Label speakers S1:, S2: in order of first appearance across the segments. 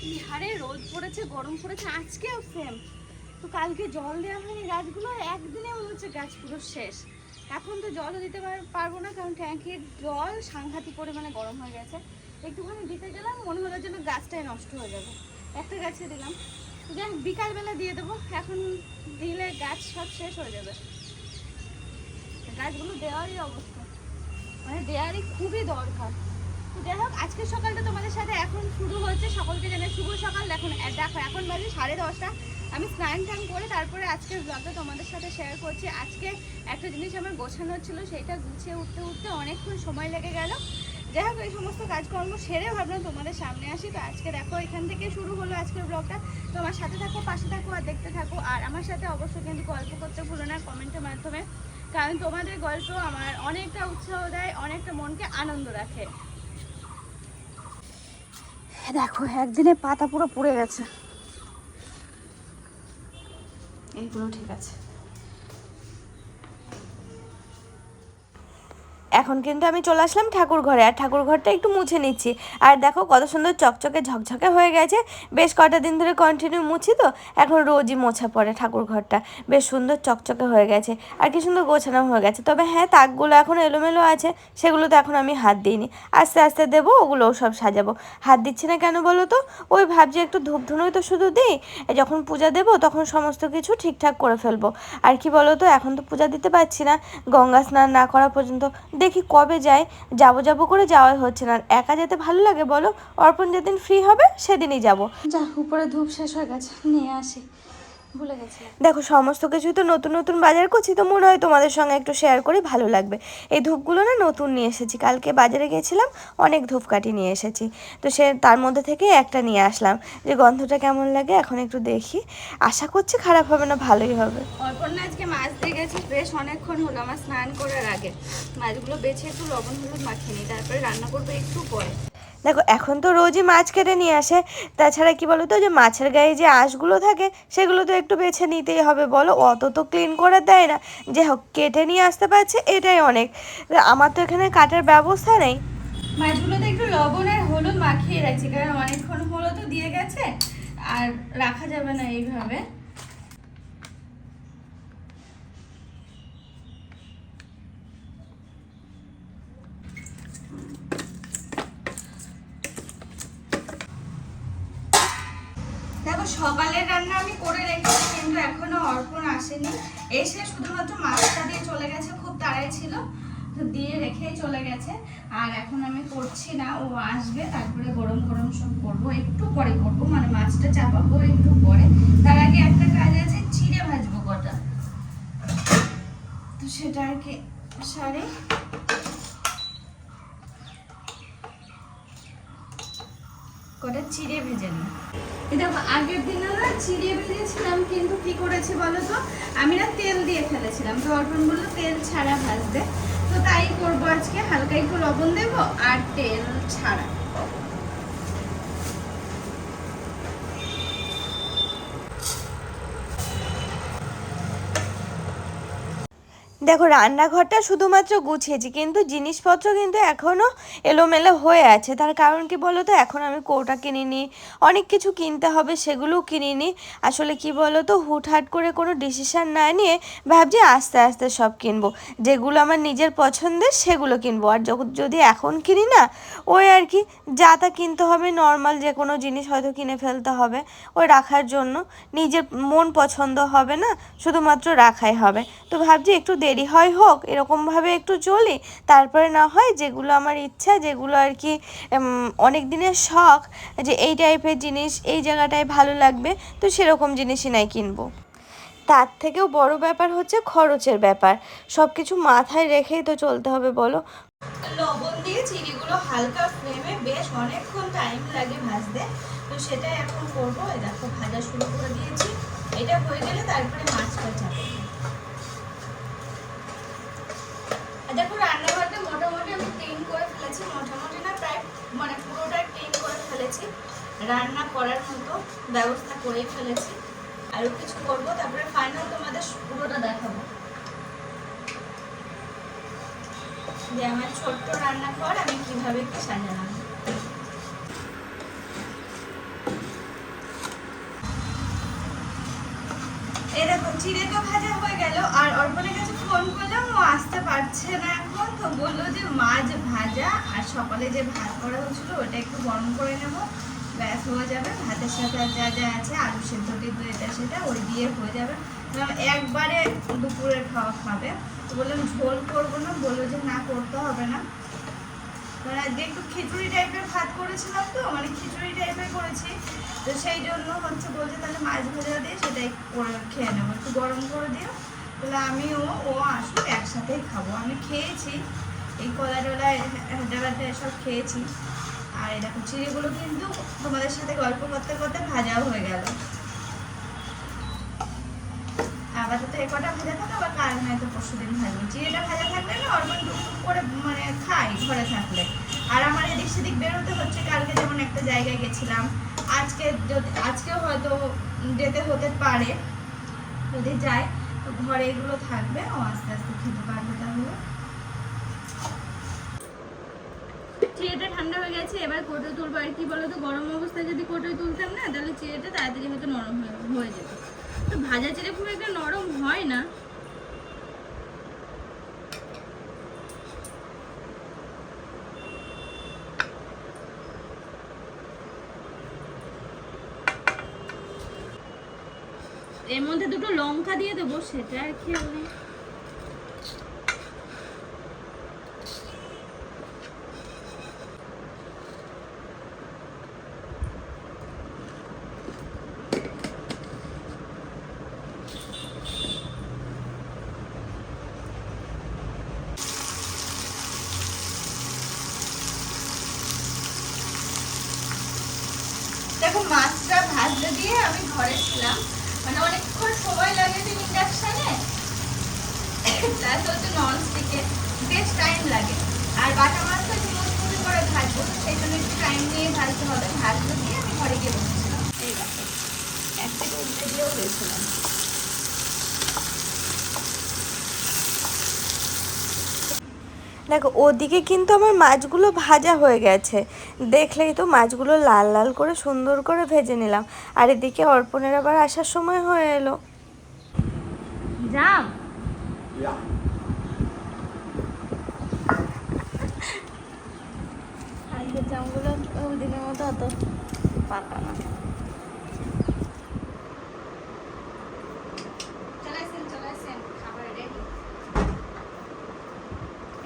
S1: কি হারে রোদ পড়েছে, গরম পড়েছে, আজকেও সেম তো কালকে জল দেওয়া হয়নি গাছগুলো একদিনে মনে হচ্ছে গাছ পুরো শেষ। এখন তো জলও দিতে পার- পারব না, কারণ ট্যাঙ্কির জল সাংঘাতিক পরিমাণে গরম হয়ে গেছে। একটুখানি দিতে গেলাম, মনে হলো যেন গাছটাই নষ্ট হয়ে যাবে। একটা গাছে দিলাম। যাই বিকালবেলা দিয়ে দেবো। এখন দিলে গাছ সব শেষ হয়ে যাবে। গাছগুলো দেওয়ারই অবস্থা। মানে দেওয়ারই খুবই দরকার। যাই হোক, আজকের সকালটা তোমাদের সাথে এখন শুরু হচ্ছে। সকলকে জানাই শুভ সকাল। এখন দেখো, এখন বাজে সাড়ে দশটা। আমি স্নান টান করে তারপরে আজকের ব্লগটা তোমাদের সাথে শেয়ার করছি। আজকে একটা জিনিস আমার গোছানো ছিল, সেটা গুছিয়ে উঠতে উঠতে অনেকক্ষণ সময় লেগে গেল। যাই হোক, এই সমস্ত কাজকর্ম সেরে ভাবলাম তোমাদের সামনে আসি। তো আজকে দেখো, এখান থেকে শুরু হলো আজকের ব্লগটা তোমার সাথে থাকো, পাশে থাকো আর দেখতে থাকো। আর আমার সাথে অবশ্যই কিন্তু গল্প করতে ভুলো না কমেন্টের মাধ্যমে। কারণ তোমাদের গল্প আমার অনেকটা উৎসাহ দেয়, অনেকটা মনকে আনন্দ রাখে। দেখো একদিনে পাতা পুরো পড়ে গেছে। এইগুলো ঠিক আছে।
S2: এখন কিন্তু আমি চলে আসলাম ঠাকুর ঘরে আর ঠাকুর ঘরটা একটু মুছে নিচ্ছি। আর দেখো কত সুন্দর চকচকে ঝকঝকে হয়ে গেছে। বেশ কটা দিন ধরে কন্টিনিউ মুছি তো, এখন রোজই মোছা পড়ে ঠাকুর ঘরটা বেশ সুন্দর চকচকে হয়ে গেছে, আর কি সুন্দর গোছানো হয়ে গেছে। তবে হ্যাঁ তাকগুলো এখন এলোমেলো আছে সেগুলো তো এখন আমি হাত দিইনি। আস্তে আস্তে দেবো, ওগুলোও সব সাজাবো। হাত দিচ্ছি না কেন বলো তো? ওই ভাবছি একটু ধূপ ধুনোই তো শুধু দিই, যখন পূজা দেবো তখন সমস্ত কিছু ঠিকঠাক করে ফেলব। আর কি বলো তো, এখন তো পূজা দিতে পারছি না, গঙ্গা স্নান না করা পর্যন্ত দেখি কবে যায়, যাব যাব করে যাওয়াই হচ্ছে না। একা যেতে ভালো লাগে বলো? অর্পণ যেদিন ফ্রি হবে, সেদিনই যাব।
S1: যা, উপরে ধূপ শেষ হয়ে গেছে, নিয়ে আসি। ভুলে গেছি।
S2: দেখো সমস্ত কিছুই তো নতুন নতুন বাজার করছি তো মনে হয় তোমাদের সঙ্গে একটু শেয়ার করি ভালো লাগবে। এই ধূপগুলো না নতুন নিয়ে এসেছি। কালকে বাজারে গেছিলাম অনেক ধূপকাঠি নিয়ে এসেছি। তো সে তার মধ্যে থেকে একটা নিয়ে আসলাম যে গন্ধটা কেমন লাগে এখন একটু দেখি। আশা করছি খারাপ হবে না ভালোই হবে।
S1: অর্পণা আজকে মাছ দিয়ে গেছি বেশ অনেকক্ষণ হলো আমার স্নান করার আগে। মাছগুলো বেছে একটু লবণ হলুদ মাখিয়ে নিই তারপরে রান্না করব একটু পরে।
S2: দেখো, এখন তো রোজই মাছ কেটে নিয়ে আসে। তাছাড়া কি বলো তো যে মাছের গায়ে যে আঁশগুলো থাকে, সেগুলো তো একটু বেছে নিতেই হবে, বলো? অত তো ক্লিন করে দেয় না। যে হোক, কেটে নিয়ে আসতে পারছে, এটাই অনেক। আমার তো এখানে কাটার ব্যবস্থা নেই।
S1: মাছগুলোতে একটু লবণ আর হলুদ মাখিয়ে রাখছি, কারণ অনেকক্ষণ হলো তো দিয়ে গেছে, আর রাখা যাবে না এইভাবে দেখো সকালের রান্না আমি করে রেখেছি, কিন্তু এখনও অর্পণ আসেনি। এসে শুধুমাত্র মাছটা দিয়ে চলে গেছে, খুব তাড়াই ছিল, তো দিয়ে রেখেই চলে গেছে। আর এখন আমি করছি না, ও আসবে, তারপরে গরম গরম সব করব। একটু পরে করব মানে মাছটা চাপাবো একটু পরে। তার আগে একটা কাজ আছে, চিড়ে ভাজবো কটা। তো সেটা আর কি, সারে। কটা চিড়ে ভেজে নিই দেখো, আগের দিনে না চিড়ে ভেজেছিলাম, কিন্তু কি করেছি বলো তো? আমি না তেল দিয়ে ফেলেছিলাম। তো অর্পণ বলল, তেল ছাড়া ভাজতে। তো তাই করব আজকে। হালকা একটু লবণ দেবো আর তেল ছাড়া।
S2: দেখো, রান্নাঘরটা শুধুমাত্র গুছিয়েছি, কিন্তু জিনিসপত্র কিন্তু এখনও এলোমেলো হয়ে আছে। তার কারণ কি বলো তো এখন আমি কৌটা কিনিনি, অনেক কিছু কিনতে হবে সেগুলোও কিনিনি। আসলে কি বলো তো হুটহাট করে কোনো ডিসিশান না নিয়ে ভাবছি আস্তে আস্তে সব কিনবো। যেগুলো আমার নিজের পছন্দের সেগুলো কিনবো। আর যদি এখন কিনি না, ওই আর কি, যা তা কিনতে হবে নর্মাল যে কোনো জিনিস হয়তো কিনে ফেলতে হবে, ওই রাখার জন্য। নিজের মন পছন্দ হবে না, শুধুমাত্র রাখাই হবে। তো ভাবছি একটু দেরি হয় হোক, এরকমভাবে একটু চলি তারপরে না হয় যেগুলো আমার ইচ্ছা, যেগুলো আর কি অনেক দিনের শখ, যে এই টাইপের জিনিস, এই জায়গাটায় ভালো লাগবে, তো সেরকম জিনিসই নাই কিনবো। তার থেকেও বড় ব্যাপার হচ্ছে খরচের ব্যাপার। সব কিছু মাথায় রেখেই তো চলতে হবে, বলো।
S1: লবণ দিয়ে চিড়িগুলো হালকা ফ্লেমে বেশ অনেকক্ষণ টাইম লাগে ভাজতে। তো সেটা এখন করব। দেখো, ভাজা শুরু করে দিয়েছি। এটা হয়ে গেলে তারপরে মাছটা চাপাবো আর দেখো রান্নাঘরটা মোটামুটি আমি ক্লিন করে ফেলেছি, মোটামুটি না প্রায় মানে পুরোটা ক্লিন করে ফেলেছি। রান্না করার মতো ব্যবস্থা করেই ফেলেছি। আরও কিছু করব, তারপরে ফাইনাল তোমাদের পুরোটা দেখাবো। যে আমার ছোট্ট রান্নাঘর আমি কীভাবে কী সাজালাম। চিড়ে তো ভাজা হয়ে গেল, আর অর্পণের কাছে ফোন করলাম, ও আসতে পারছে না এখন, তো বলল যে মাছ ভাজা, আর সকালে যে ভাত করা হয়েছিল ওটা একটু গরম করে নেব। ব্যাস, হয়ে যাবে। ভাতের সাথে যা যা আছে, আলু সেদ্ধ এটা সেটা, ওই দিয়ে হয়ে যাবে। একবারে দুপুরের খাওয়া খাবে। তো বললাম, ঝোল করব না। বলল যে, না, করতে হবে না। কারণ আজকে একটু খিচুড়ি টাইপের ভাত করেছিলাম তো মানে খিচুড়ি টাইপের করেছি। তো সেই জন্য হচ্ছে বলছে তাহলে মাছ ভাজা দিয়ে সেটাই খেয়ে নেব, একটু গরম করে দিও। তাহলে আমিও, ও আসুক, একসাথেই খাব। আমি খেয়েছি, এই কলা টলা হেঁটে এসব খেয়েছি। আর দেখো চিড়িগুলো কিন্তু তোমাদের সাথে গল্প করতে করতে ভাজাও হয়ে গেল। আপাতত এ কটা ভাজা থাকে, আবার কাল নয়তো পরশু দিন ভাজবো? চিড়েটা ভাজা থাকলে না অল্প করে মানে খাই ঘরে থাকলে। আর আমার এদিক সেদিক বেরোতে হচ্ছে, কালকে যেমন একটা জায়গায় গেছিলাম, আজকে যদি, আজকেও হয়তো যেতে হতে পারে, যদি যাই তো ঘরে এগুলো থাকবে, ও আস্তে আস্তে খেতে পারবে তাহলে। চিড়েটা ঠান্ডা হয়ে গেছে, এবার কোটো তুলবো। আর কি বলতো, গরম অবস্থায় যদি কোটোয় তুলতাম না, তাহলে চিড়েটা তাড়াতাড়ি হয়তো নরম হয়ে যেত। তো ভাজা চিড়ে খুব একটা নরম হয় না। এর মধ্যে দুটো লঙ্কা দিয়ে দেবো, সেটা আর খেয়াল নেই। দেখো, মাছটা ভাজতে দিয়ে আমি ঘরে ছিলাম। মানে অনেকক্ষণ সময় লাগে যে ইন্ডাকশানে প্লাস নন স্টিকে বেশ টাইম লাগে। আর বাটা মাছটা একটু মুচমুচে করে ভাজবো, সেই জন্য একটু টাইম নিয়ে ভাজতে হবে। ভাজতে দিয়ে আমি ঘরে গিয়ে বসেছিলাম। এই দেখো, এক থেকে উল্টে দিয়েও গেছিলাম
S2: দেখো ওদিকে কিন্তু আমার মাছগুলো ভাজা হয়ে গেছে। দেখলেই তো মাছগুলো লাল লাল করে সুন্দর করে ভেজে নিলাম। আর এদিকে অর্পণের আবার আসার সময় হয়ে এলো।
S1: জাম জামগুলো ওদিনের মতো অত পাকা না চলে আসেন চলে আসেন খাবার রেডি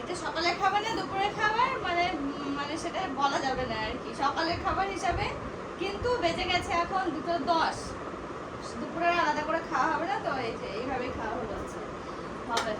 S1: এটা সকালের খাবার না দুপুরের খাবার মানে উম, মানে সেটা বলা যাবে না আর কি সকালের খাবার হিসাবে কিন্তু বেঁচে গেছে দশ। দুপুরের আলাদা করে খাওয়া হবে না তো? এই যে, এইভাবেই খাওয়া হলো হবে।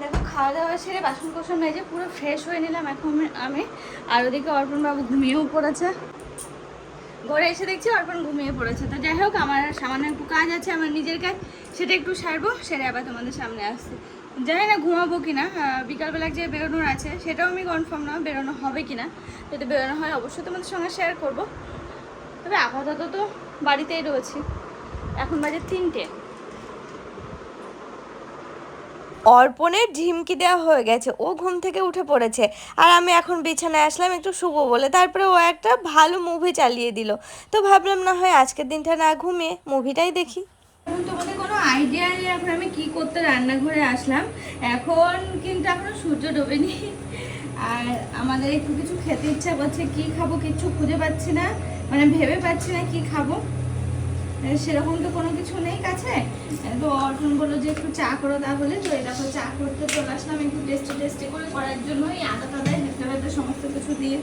S1: দেখো খাওয়া দাওয়া সেরে বাসন কোসন মেজে পুরো ফ্রেশ হয়ে নিলাম এখন আমি- আমি। আর ওদিকে অর্পণ বাবু ঘুমিয়েও পড়েছে। ঘরে এসে দেখছি অর্পণ ঘুমিয়ে পড়েছে। তো যাই হোক, আমার সামান্য একটু কাজ আছে, আমার নিজের কাজ। সেটা একটু সারবো, সেরে আবার তোমাদের সামনে আসছে। জানি না ঘুমাবো কিনা আহ, বিকালবেলা যে বেরোনোর আছে সেটাও আমি কনফার্ম না বেরোনো হবে কিনা। যদি বেরোনো হয় অবশ্যই তোমাদের সঙ্গে শেয়ার করব। তবে আপাতত তো বাড়িতেই রয়েছি। এখন বাজে তিনটে।
S2: অর্পণের ঝিমকি দেওয়া হয়ে গেছে। ও ঘুম থেকে উঠে পড়েছে। আর আমি এখন বিছানায় আসলাম একটু শুভ বলে। তারপরে ও একটা ভালো মুভি চালিয়ে দিল। তো ভাবলাম না হয় আজকের দিনটা না ঘুমিয়ে মুভিটাই দেখি।
S1: তোমাদের কোনো আইডিয়া নেই, এখন আমি কি করতে রান্নাঘরে আসলাম। এখন কিন্তু সূর্য ডোবেনি। আর আমাদের একটু কিছু খেতে ইচ্ছা করছে, কি খাব খুঁজে পাচ্ছি না মানে ভেবে পাচ্ছি না কি খাব। সেরকম তো কোনো কিছু নেই কাছে। তো অর্জুন বলল যে একটু চা করো তাহলে। তো এই চা করতে চলে আসলাম একটু টেস্টি টেস্টি করে করার জন্য এই আদা টাদা হেঁটে হেঁটে সমস্ত কিছু দিয়ে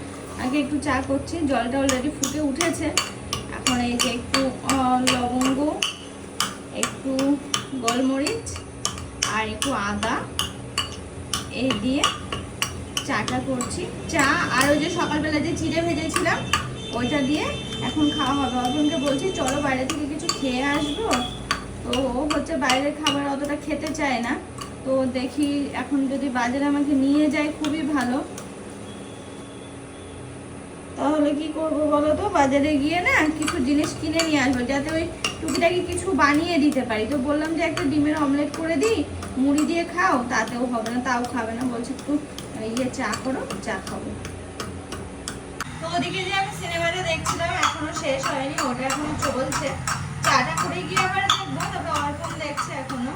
S1: আগে একটু চা করছি। জলটা অলরেডি ফুটে উঠেছে। এখন এই যে একটু লবঙ্গ একটু গোলমরিচ আর একটু আদা এই দিয়ে চাটা করছি। চা আর ওই যে সকালবেলা যে চিড়ে ভেজেছিলাম, ওইটা দিয়ে এখন খাওয়া হবে। অর্জুনকে বলছি, চলো বাইরে থেকে কিছু খেয়ে আসব। তো ও হচ্ছে বাইরের খাবার অতটা খেতে চায় না। তো দেখি এখন যদি বাজারে আমাকে নিয়ে যায়, খুবই ভালো। তাহলে কি করব বলো তো? বাজারে গিয়ে না কিছু জিনিস কিনে নিয়ে আসব, যাতে ওই টুকিটাকি কিছু বানিয়ে দিতে পারি। তো বললাম যে একটা ডিমের অমলেট করে দিই, মুড়ি দিয়ে খাও, তাতেও হবে না, তাও খাবে না। বলছে, একটু ইয়ে চা করো, চা খাব। ওদিকে যে আমি সিনেমাটা দেখছিলাম, এখনও শেষ হয়নি, ওটা এখনও চলছে। চাটা করে গিয়ে আবার দেখব, তবে অর্পণ দেখছে এখনও।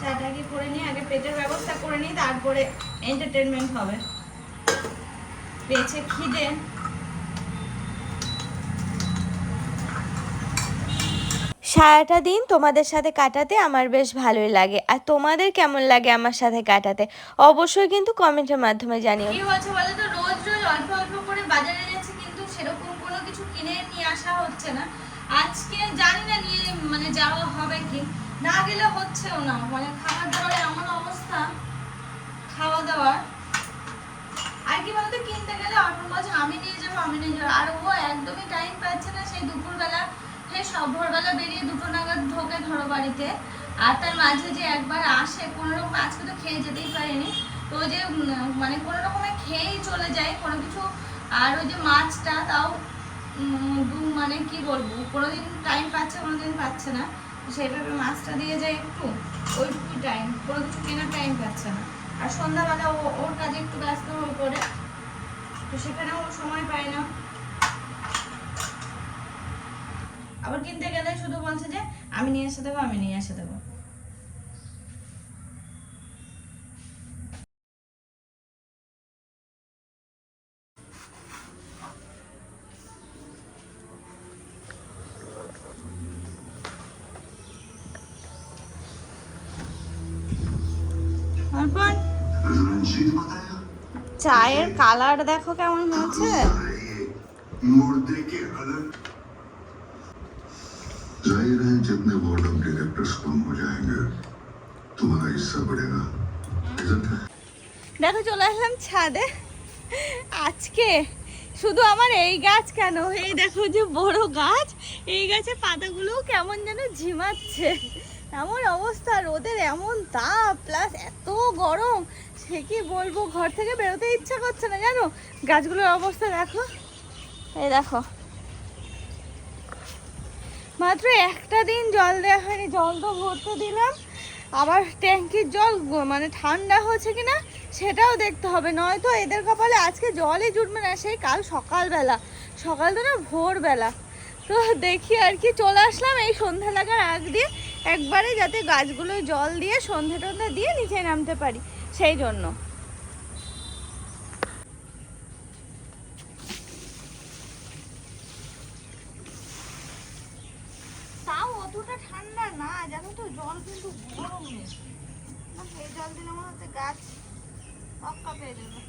S1: চাটা কি করে নিয়ে আগে পেটের ব্যবস্থা করে নিই, তারপরে এন্টারটেনমেন্ট হবে। পেয়েছে খিদে।
S2: সারাটা দিন তোমাদের সাথে কাটাতে আমার বেশ ভালোই লাগে। আর তোমাদের কেমন লাগে আমার সাথে কাটাতে? অবশ্যই কিন্তু কমেন্টের মাধ্যমে জানিও।
S1: কি হচ্ছে বলো তো? রোজ রোজ অল্প অল্প করে বাজারে যাচ্ছে কিন্তু সেরকম কোনো কিছু কিনে নিয়ে আসা হচ্ছে না। আজকে জানি না নিয়ে মানে যাওয়া হবে কি? না গেলে হচ্ছেও না। মানে খাবার দাবারের এমন অবস্থা, খাওয়া দাওয়ার। আর কি বলতো, কিনতে গেলে অল্প বলছে আমি নিয়ে যাব, আমি নিয়ে যাব। আর ও একদমই টাইম পাচ্ছে না সেই দুপুরবেলা সব ভোরবেলা বেরিয়ে দুটো নাগাদ ঢোকে ধরো বাড়িতে। আর তার মাঝে যে একবার আসে, কোনো রকম আজকে তো খেয়ে যেতেই পারেনি। তো ওই যে মানে কোনো রকমে খেয়েই চলে যায়, কোনো কিছু। আর ওই যে মাছটা তাও দু- মানে কি বলব, কোনোদিন টাইম পাচ্ছে, কোনোদিন পাচ্ছে না। সেইভাবে মাছটা দিয়ে যায় একটু ওইটুকু টাইম কোনো কিছু কেনার টাইম পাচ্ছে না। আর সন্ধ্যাবেলা ও, ওর কাজে একটু ব্যস্ত হয়ে পড়ে, তো সেখানেও ও সময় পায় না। আবার কিনতে গেলে শুধু বলছে যে, আমি নিয়ে এসে দেবো, আমি নিয়ে এসে দেবো। চায়ের কালার দেখো কেমন হয়েছে?
S3: मुर्दे के अलग जाहिर है जितने बोर्ड ऑफ डायरेक्टर्स कम हो जाएंगे तुम्हारा हिस्सा बढ़ेगा इज्जत है
S1: দেখো চলে আসলাম ছাদে আজকে শুধু আমার এই গাছ কেন এই দেখো যে বড় গাছ এই গাছের পাতাগুলো কেমন যেন ঝিমাচ্ছে এমন অবস্থা রোদের এমন তাপ প্লাস এত গরম সে কি বলবো ঘর থেকে বেরোতে ইচ্ছা করছে না জানো গাছগুলোর অবস্থা দেখো এই দেখো মাত্র একটা দিন জল দেওয়া হয়নি, জল তো ভরতে দিলাম। আবার ট্যাঙ্কির জল মানে ঠান্ডা হচ্ছে কিনা সেটাও দেখতে হবে। নয়তো এদের কপালে আজকে জলই জুটবে না, সেই কাল সকালবেলা। সকাল তো না ভোরবেলা। তো দেখি আর কি, চলে আসলাম এই সন্ধ্যা লাগার আগ দিয়ে। একবারে যাতে গাছগুলো জল দিয়ে, সন্ধে টন্ধে দিয়ে নিচে নামতে পারি, সেই জন্য। না, জানো তো, জল কিন্তু গরম। নেই সেই জল দিলে মনে হচ্ছে গাছ অক্কা পেয়ে যাবে।